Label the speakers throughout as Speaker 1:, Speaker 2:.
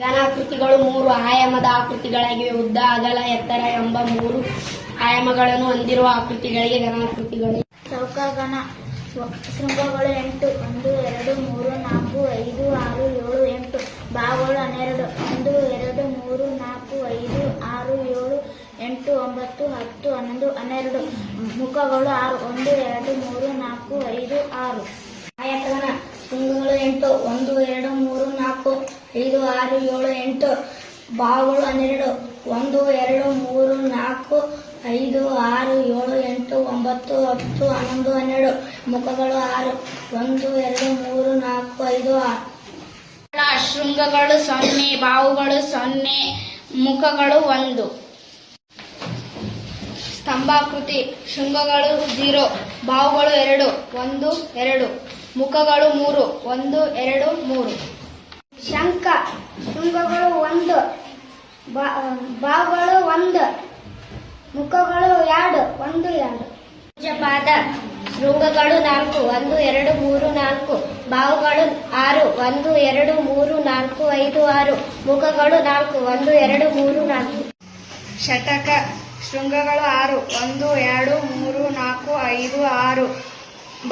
Speaker 1: ಘನಾಕೃತಿಗಳು ಮೂರು ಆಯಾಮದ ಆಕೃತಿಗಳಾಗಿವೆ ಉದ್ದ ಅಗಲ ಎತ್ತರ ಎಂಬ ಮೂರು ಆಯಾಮಗಳನ್ನು ಹೊಂದಿರುವ ಆಕೃತಿಗಳಿಗೆ ಘನಾಕೃತಿಗಳು
Speaker 2: ಚೌಕಗಣ ಶೃಂಗಗಳು ಎಂಟು ಒಂದು ಎರಡು ಮೂರು ನಾಲ್ಕು ಐದು ಆರು ಏಳು ಎಂಟು ಭಾಗಗಳು ಹನ್ನೆರಡು ಒಂದು ಎರಡು ಮೂರು ನಾಲ್ಕು ಐದು ಆರು ಏಳು ಎಂಟು ಒಂಬತ್ತು ಹತ್ತು ಹನ್ನೊಂದು ಹನ್ನೆರಡು ಮುಖಗಳು ಆರು ಒಂದು ಎರಡು ಮೂರು ನಾಲ್ಕು ಐದು ಆರು ಆಯತನ ಎಂಟು ಒಂದು ಎರಡು ಐದು ಆರು ಏಳು ಎಂಟು ಬಾವುಗಳು ಹನ್ನೆರಡು ಒಂದು ಎರಡು ಮೂರು ನಾಲ್ಕು ಐದು ಆರು ಏಳು ಎಂಟು ಒಂಬತ್ತು ಹತ್ತು ಹನ್ನೊಂದು ಹನ್ನೆರಡು ಮುಖಗಳು ಆರು ಒಂದು ಎರಡು ಮೂರು ನಾಲ್ಕು ಐದು ಆರು
Speaker 3: ಶೃಂಗಗಳು ಸೊನ್ನೆ ಬಾವುಗಳು ಸೊನ್ನೆ ಮುಖಗಳು ಒಂದು ಸ್ತಂಭಾಕೃತಿ ಶೃಂಗಗಳು ಜೀರೋ ಬಾವುಗಳು ಎರಡು ಒಂದು ಎರಡು ಮುಖಗಳು ಮೂರು ಒಂದು ಎರಡು ಮೂರು
Speaker 4: ಶಂಖ ಶೃಂಗಗಳು ಒಂದು ಬಾವುಗಳು ಒಂದು ಮುಖಗಳು ಎರಡು ಒಂದು ಎರಡು
Speaker 5: ಪಾದ ಶೃಂಗಗಳು ನಾಲ್ಕು ಒಂದು ಎರಡು ಮೂರು ನಾಲ್ಕು ಬಾವುಗಳು ಆರು ಒಂದು ಎರಡು ಮೂರು ನಾಲ್ಕು ಐದು ಆರು ಮುಖಗಳು ನಾಲ್ಕು ಒಂದು ಎರಡು ಮೂರು ನಾಲ್ಕು
Speaker 6: ಶತಕ ಶೃಂಗಗಳು ಆರು ಒಂದು ಎರಡು ಮೂರು ನಾಲ್ಕು ಐದು ಆರು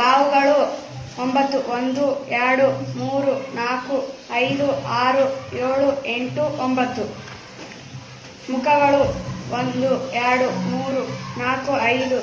Speaker 6: ಬಾವುಗಳು ಒಂಬತ್ತು ಒಂದು ಎರಡು ಮೂರು ನಾಲ್ಕು ಐದು ಆರು ಏಳು ಎಂಟು ಒಂಬತ್ತು ಮುಖಗಳು ಒಂದು ಎರಡು ಮೂರು ನಾಲ್ಕು ಐದು